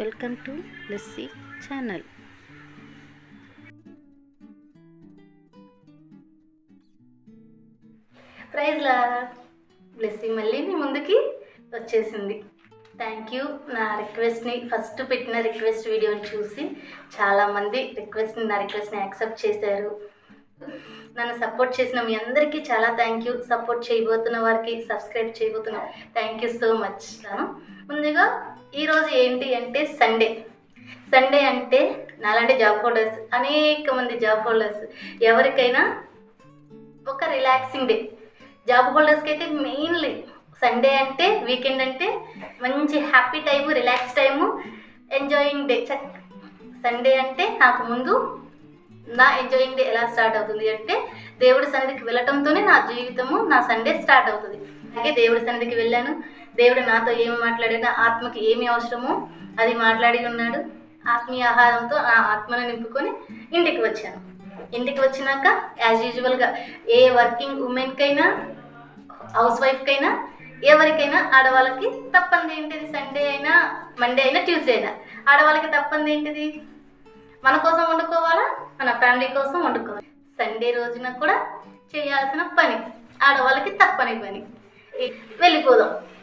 Welcome to లెస్సీ channel. ప్రైజ్లా blessing మళ్ళీ మీ ముందుకి వచ్చేసింది. థ్యాంక్ యూ నా రిక్వెస్ట్ని ఫస్ట్ పెట్టిన రిక్వెస్ట్ వీడియోని చూసి చాలామంది రిక్వెస్ట్ని నా రిక్వెస్ట్ని యాక్సెప్ట్ చేశారు. నన్ను సపోర్ట్ చేసిన మీ అందరికీ చాలా థ్యాంక్ యూ సపోర్ట్ చేయబోతున్న వారికి సబ్స్క్రైబ్ చేయబోతున్న థ్యాంక్ యూ సో మచ్ ముందుగా ఈరోజు ఏంటి అంటే సండే సండే అంటే నాలాంటి జాబ్ హోల్డర్స్ అనేక మంది జాబ్ హోల్డర్స్ ఎవరికైనా ఒక రిలాక్సింగ్ డే జాబ్ హోల్డర్స్కి అయితే మెయిన్లీ సండే అంటే వీకెండ్ అంటే మంచి happy time relax time enjoying day చక్ సండే అంటే నాకు ముందు నా ఎంజాయింగ్ డే ఎలా స్టార్ట్ అవుతుంది అంటే దేవుడి సన్నిధికి వెళ్ళటంతోనే నా జీవితము నా సండే స్టార్ట్ అవుతుంది. అలాగే దేవుడి సన్నిధికి వెళ్ళాను. దేవుడు నాతో ఏమి మాట్లాడినా ఆత్మకి ఏమి అవసరమో అది మాట్లాడి ఉన్నాడు. ఆత్మీయ ఆహారంతో ఆ ఆత్మను నింపుకొని ఇంటికి వచ్చాను. ఇంటికి వచ్చినాక యాజ్ యూజువల్గా ఏ వర్కింగ్ ఉమెన్కైనా హౌస్ వైఫ్కైనా ఎవరికైనా ఆడవాళ్ళకి తప్పంది ఏంటిది? సండే అయినా మండే అయినా ట్యూస్డే అయినా. ఆడవాళ్ళకి తప్పంది ఏంటిది? మన కోసం వండుకోవాలా? మన ఫ్యామిలీ కోసం వండుకోవాలి. సండే రోజున కూడా చేయాల్సిన పని ఆడవాళ్ళకి తప్పని పని. వెళ్ళిపోదాం.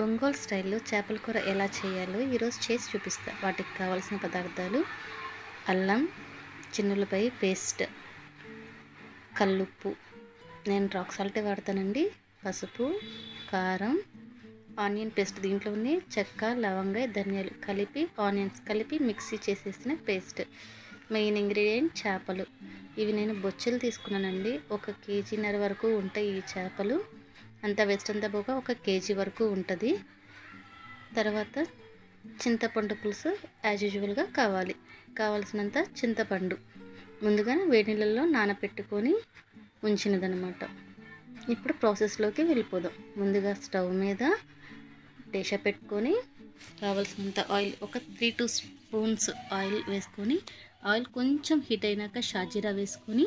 ఒంగోలు స్టైల్లో చేపల కూర ఎలా చేయాలో ఈరోజు చేసి చూపిస్తా. వాటికి కావాల్సిన పదార్థాలు అల్లం చిన్నులపై పేస్ట్ కల్లుప్పు. నేను రాక్ సాల్టే వాడతానండి. పసుపు కారం ఆనియన్ పేస్ట్ దీంట్లోనే చెక్క లవంగ ధనియాలు కలిపి ఆనియన్స్ కలిపి మిక్సీ చేసేసిన పేస్ట్. మెయిన్ ఇంగ్రీడియంట్ చేపలు. ఇవి నేను బొచ్చెలు తీసుకున్నానండి. ఒక కేజీన్నర వరకు ఉంటాయి ఈ చేపలు. అంత వేస్ట్ అంతా పోగా ఒక కేజీ వరకు ఉంటుంది. తర్వాత చింతపండు పులుసు యాజ్ యూజువల్గా కావాలి. కావాల్సినంత చింతపండు. ముందుగా వేడి నీళ్ళల్లో నానబెట్టుకొని ఉంచినదనమాట ఇప్పుడు ప్రాసెస్లోకి వెళ్ళిపోదాం. ముందుగా స్టవ్ మీద దేశ పెట్టుకొని కావలసినంత ఆయిల్ ఒక త్రీ టూ స్పూన్స్ ఆయిల్ వేసుకొని ఆయిల్ కొంచెం హీట్ అయినాక షాజీరా వేసుకొని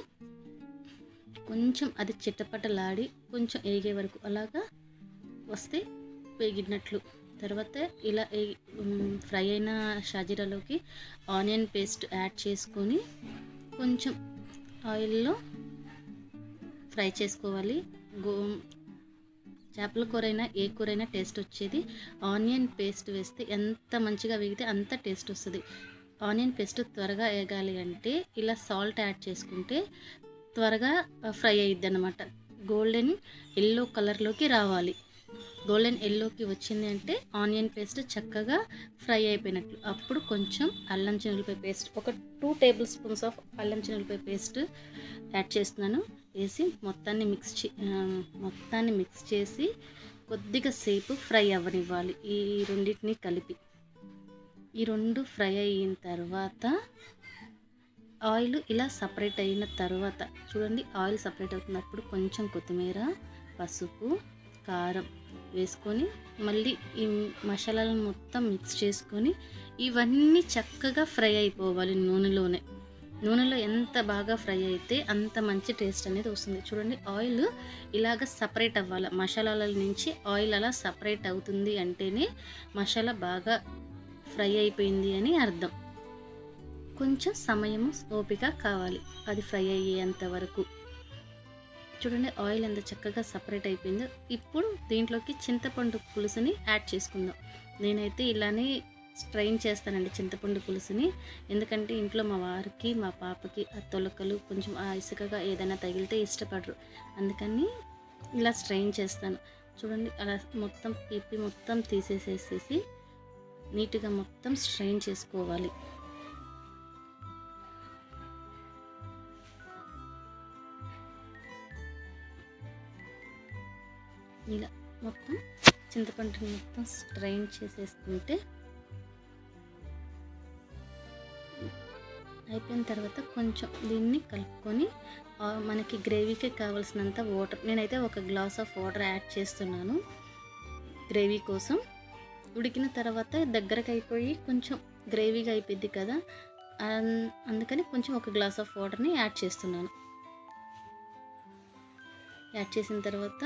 కొంచెం అది చిట్టపట్టలాడి కొంచెం ఏగే వరకు అలాగా వస్తే వేగినట్లు. తర్వాత ఇలా ఏ- ఫ్రై అయిన షాజీరాలోకి ఆనియన్ పేస్ట్ యాడ్ చేసుకొని కొంచెం ఆయిల్లో ఫ్రై చేసుకోవాలి. గో చేపల కూర అయినా ఏ కూర అయినా టేస్ట్ వచ్చేది. ఆనియన్ పేస్ట్ వేస్తే ఎంత మంచిగా వేగితే అంత టేస్ట్ వస్తుంది. ఆనియన్ పేస్ట్ త్వరగా వేగాలి అంటే ఇలా సాల్ట్ యాడ్ చేసుకుంటే త్వరగా ఫ్రై అయ్యిద్ది అనమాట గోల్డెన్ ఎల్లో కలర్లోకి రావాలి. గోల్డెన్ ఎల్లోకి వచ్చింది అంటే ఆనియన్ పేస్ట్ చక్కగా ఫ్రై అయిపోయినట్లు. అప్పుడు కొంచెం అల్లం చినులపై పేస్ట్ ఒక టూ టేబుల్ స్పూన్స్ ఆఫ్ అల్లం చినులపై పేస్ట్ యాడ్ చేస్తున్నాను. వేసి మొత్తాన్ని మిక్స్ చే మొత్తాన్ని మిక్స్ చేసి కొద్దిగా సేపు ఫ్రై అవ్వనివ్వాలి ఈ రెండింటిని కలిపి. ఈ రెండు ఫ్రై అయిన తర్వాత ఆయిల్ ఇలా సపరేట్ అయిన తర్వాత చూడండి ఆయిల్ సపరేట్ అవుతున్నప్పుడు కొంచెం కొత్తిమీర పసుపు కారం వేసుకొని మళ్ళీ ఈ మసాలాలను మొత్తం మిక్స్ చేసుకొని ఇవన్నీ చక్కగా ఫ్రై అయిపోవాలి నూనెలోనే. నూనెలో ఎంత బాగా ఫ్రై అయితే అంత మంచి టేస్ట్ అనేది వస్తుంది. చూడండి ఆయిల్ ఇలాగ సపరేట్ అవ్వాలి. మసాలాల నుంచి ఆయిల్ అలా సపరేట్ అవుతుంది అంటేనే మసాలా బాగా ఫ్రై అయిపోయింది అని అర్థం. కొంచెం సమయం ఓపిక కావాలి. అది ఫ్రై అయ్యేంత వరకు. చూడండి ఆయిల్ ఎంత చక్కగా సపరేట్ అయిపోయిందో. ఇప్పుడు దీంట్లోకి చింతపండు పులుసుని యాడ్ చేసుకుందాం. నేనైతే ఇలానే స్ట్రైన్ చేస్తానండి చింతపండు పులుసుని. ఎందుకంటే ఇంట్లో మా వారికి మా పాపకి ఆ తొలకలు కొంచెం ఆ ఇసుకగా ఏదైనా తగిలితే ఇష్టపడరు. అందుకని ఇలా స్ట్రైన్ చేస్తాను. చూడండి అలా మొత్తం పిప్పి మొత్తం తీసేసేసేసి నీట్గా మొత్తం స్ట్రైన్ చేసుకోవాలి. ఇలా మొత్తం చింతపండుని మొత్తం స్ట్రెయిన్ చేసేసుకుంటే అయిపోయిన తర్వాత కొంచెం దీన్ని కలుపుకొని మనకి గ్రేవీకి కావాల్సినంత వాటర్ నేనైతే ఒక గ్లాస్ ఆఫ్ వాటర్ యాడ్ చేస్తున్నాను గ్రేవీ కోసం. ఉడికిన తర్వాత దగ్గరకు అయిపోయి కొంచెం గ్రేవీగా అయిపోద్ది కదా అందుకని కొంచెం ఒక గ్లాస్ ఆఫ్ వాటర్ని యాడ్ చేస్తున్నాను. యాడ్ చేసిన తర్వాత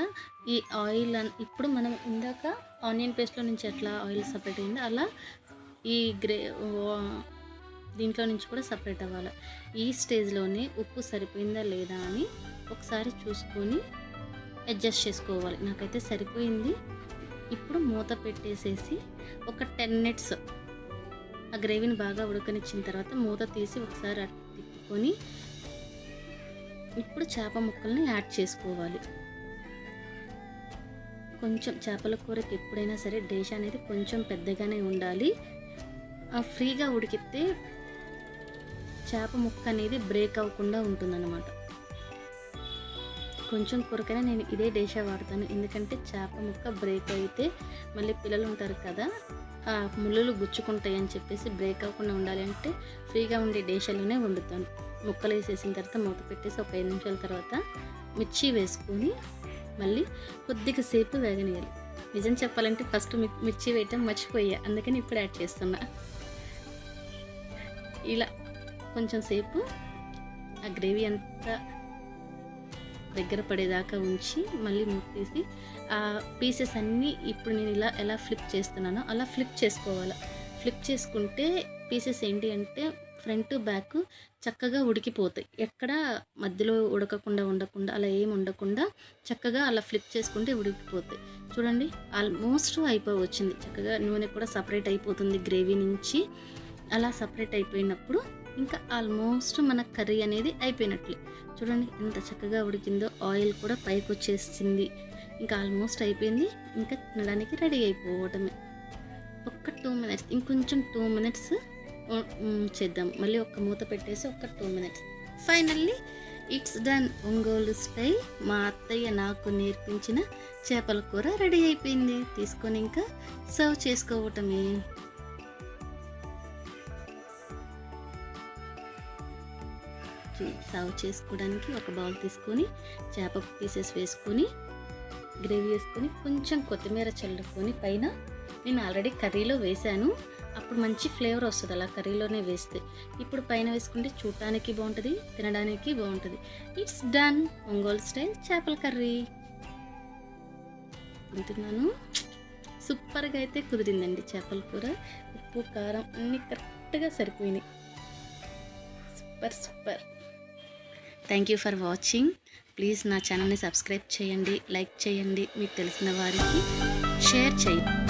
ఈ ఆయిల్ అన్- ఇప్పుడు మనం ఇందాక ఆనియన్ పేస్ట్లో నుంచి ఎట్లా ఆయిల్ సపరేట్ అయిందో అలా ఈ గ్రే వా- దీంట్లో నుంచి కూడా సపరేట్ అవ్వాలి. ఈ స్టేజ్లోనే ఉప్పు సరిపోయిందా లేదా అని ఒకసారి చూసుకొని అడ్జస్ట్ చేసుకోవాలి. నాకైతే సరిపోయింది. ఇప్పుడు మూత పెట్టేసేసి ఒక టెన్ మినిట్స్ ఆ గ్రేవీని బాగా ఉడకనిచ్చిన తర్వాత మూత తీసి ఒకసారి తిప్పుకొని ఇప్పుడు చేప ముక్కల్ని యాడ్ చేసుకోవాలి. కొంచెం చేపల కూరకి ఎప్పుడైనా సరే డేష్ అనేది కొంచెం పెద్దగానే ఉండాలి. ఆ ఫ్రీగా ఉడికితే చేప ముక్క అనేది బ్రేక్ అవ్వకుండా ఉంటుందన్నమాట. కొంచెం కూరకైనా నేను ఇదే డేషా వాడతాను. ఎందుకంటే చేప ముక్క బ్రేక్ అయితే మళ్ళీ పిల్లలు ఉంటారు కదా ఆ ముళ్ళులు గుచ్చుకుంటాయి అని చెప్పేసి బ్రేక్ అవ్వకుండా ఉండాలి అంటే ఫ్రీగా ఉండే డేషాలోనే వండుతాను. ముక్కలు వేసేసిన తర్వాత మూత పెట్టేసి ఒక ఐదు నిమిషాల తర్వాత మిర్చి వేసుకొని మళ్ళీ కొద్దిగా సేపు వేగనీయాలి నిజం చెప్పాలంటే ఫస్ట్ మిర్చి వేయటం మర్చిపోయా. అందుకని ఇప్పుడు యాడ్ చేస్తున్నా. ఇలా కొంచెం సేపు ఆ గ్రేవీ అంతా దగ్గర పడేదాకా ఉంచి మళ్ళీ మూత తీసి ఆ పీసెస్ అన్నీ ఇప్పుడు నేను ఇలా ఎలా ఫ్లిప్ చేస్తున్నానో అలా ఫ్లిప్ చేసుకోవాలి. ఫ్లిప్ చేసుకుంటే పీసెస్ ఏంటి అంటే ఫ్రంట్ బ్యాక్ చక్కగా ఉడికిపోతాయి. ఎక్కడ మధ్యలో ఉడకకుండా ఉండకుండా అలా ఏం ఉండకుండా చక్కగా అలా ఫ్లిప్ చేసుకుంటే ఉడికిపోతాయి. చూడండి ఆల్మోస్ట్ అయిపోయి వచ్చింది చక్కగా నూనె కూడా సపరేట్ అయిపోతుంది గ్రేవీ నుంచి. అలా సపరేట్ అయిపోయినప్పుడు ఇంకా ఆల్మోస్ట్ మన కర్రీ అనేది అయిపోయినట్లే. చూడండి ఎంత చక్కగా ఉడికిందో ఆయిల్ కూడా పైకి వచ్చేసింది. ఇంకా ఆల్మోస్ట్ అయిపోయింది. ఇంకా తినడానికి రెడీ అయిపోవటమే ఒక్క టూ మినిట్స్ ఇంకొంచెం టూ మినిట్స్ చేద్దాం. మళ్ళీ ఒక మూత పెట్టేసి ఒక two minutes. Finally it's done Ongole style మా అత్తయ్య నాకు నేర్పించిన చేపల కూర రెడీ అయిపోయింది. తీసుకొని ఇంకా సర్వ్ చేసుకోవటమే. సర్వ్ చేసుకోవడానికి ఒక బౌల్ తీసుకొని చేప పీసెస్ వేసుకొని గ్రేవీ వేసుకొని కొంచెం కొత్తిమీర చల్లుకొని పైన నేను ఆల్రెడీ కర్రీలో వేశాను. అప్పుడు మంచి ఫ్లేవర్ వస్తుంది. అలా కర్రీలోనే వేస్తే. ఇప్పుడు పైన వేసుకుంటే చూడటానికి బాగుంటుంది తినడానికి బాగుంటుంది. It's done. ఒంగోలు స్టైల్ చేపల కర్రీ. తింటున్నాను సూపర్గా అయితే కుదిరిందండి చేపల కూర. ఉప్పు కారం అన్నీ కరెక్ట్గా సరిపోయినాయి. Super super. Thank you for watching please నా ఛానల్ని సబ్స్క్రైబ్ చేయండి లైక్ చేయండి. మీకు తెలిసిన వారికి షేర్ చేయండి.